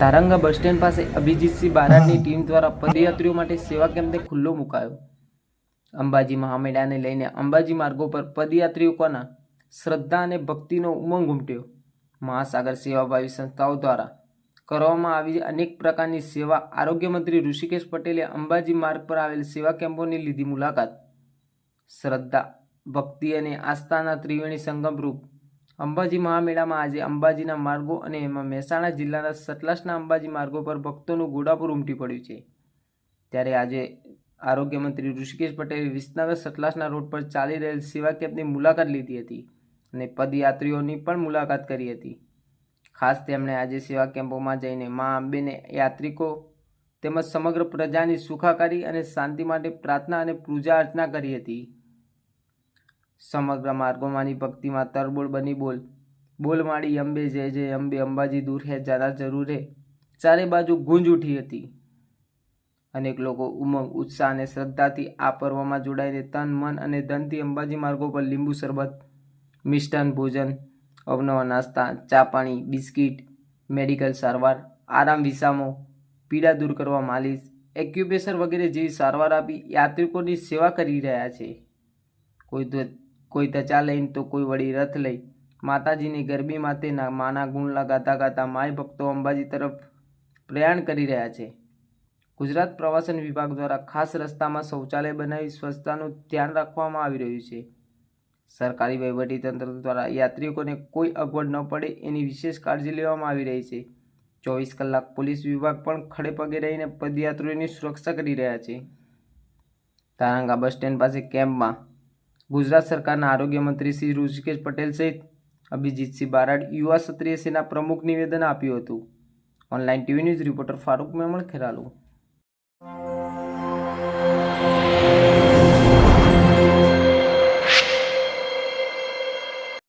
Taranga bus stand પાસે Abhijitsinh બારાડની team દ્વારા પદયાત્રીઓ માટે સેવા કેમ્પને ખુલ્લો મુકાયો. અંબાજી મહામેળાને લઈને અંબાજી માર્ગો પર પદયાત્રીઓના શ્રદ્ધા અને ભક્તિનો ઉમંગ ઉમટ્યો. મહાસાગર સેવાભાવી સંસ્થાઓ દ્વારા કરવામાં આવી અનેક પ્રકારની સેવા આરોગ્યમંત્રી ઋષિકેશ પટેલે અંબાજી માર્ગ પર આવેલ સેવા કેમ્પોની લીધી મુલાકાત. શ્રદ્ધા, ભક્તિ અને આસ્થાના ત્રિવેણી સંગમરૂપ અંબાજી મહામેળામાં આજે અંબાજીના માર્ગો અને એમાં મહેસાણા જિલ્લાના સતલાસના અંબાજી માર્ગો પર ભક્તોનું ઘોડાપુર ઉમટી પડ્યું છે. ત્યારે આજે આરોગ્ય મંત્રી ઋષિકેશ પટેલે વિસનગર સતલાસના રોડ પર ચાલી રહેલ સેવા કેમ્પની મુલાકાત લીધી હતી અને પદયાત્રીઓની પણ મુલાકાત કરી હતી. ખાસ તેમણે આજે સેવા કેમ્પોમાં જઈને મા અંબેને યાત્રિકો તેમજ સમગ્ર પ્રજાની સુખાકારી અને શાંતિ માટે પ્રાર્થના અને પૂજા અર્ચના કરી હતી. સમગ્ર માર્ગોમાંની ભક્તિમાં તરબોળ બની બોલ. બોલ માડી અંબે, જય જય, અંબે, અંબાજી દૂર હે જાદા જરૂર હે. ચારે બાજુ ગુંજ ઉઠી હતી. અનેક લોકો ઉમંગ, ઉત્સાહ અને શ્રદ્ધાથી આ પર્વમાં જોડાઈને તન, મન અને ધનથી અંબાજી માર્ગો પર લીંબુ શરબત, મિષ્ટાન ભોજન, અવનવા નાસ્તા, ચા પાણી, બિસ્કિટ, મેડિકલ સારવાર, આરામ વિસામો, પીડા દૂર કરવા માલિશ, એક્યુપ્રેશર વગેરે જેવી સારવાર આપી યાત્રિકોની સેવા કરી રહ્યા છે. કોઈ કોઈ ધજા લઈને તો કોઈ વળી રથ લઈ. માતાજીની ગરબી માટેના માના ગુણલા ગાતા ગાતા માય ભક્તો અંબાજી તરફ પ્રયાણ કરી રહ્યા છે. ગુજરાત પ્રવાસન વિભાગ દ્વારા ખાસ રસ્તામાં શૌચાલય બનાવી સ્વચ્છતાનું ધ્યાન રાખવામાં આવી રહ્યું છે. સરકારી વહીવટીતંત્ર દ્વારા યાત્રિકોને કોઈ અગવડ ન પડે એની વિશેષ કાળજી લેવામાં આવી રહી છે. ચોવીસ કલાક પોલીસ વિભાગ પણ ખડે પગે રહીને પદયાત્રીઓની સુરક્ષા કરી રહ્યા છે. તારંગા બસ સ્ટેન્ડ પાસે કેમ્પમાં ગુજરાત સરકારના આરોગ્ય મંત્રી શ્રી ઋષિકેશ પટેલ સહિત અભિજીતસિંહ બારાડ યુવા ક્ષત્રિય સેના પ્રમુખ નિવેદન આપ્યું હતું. Online TV news reporter Farooq Memon Kheralu.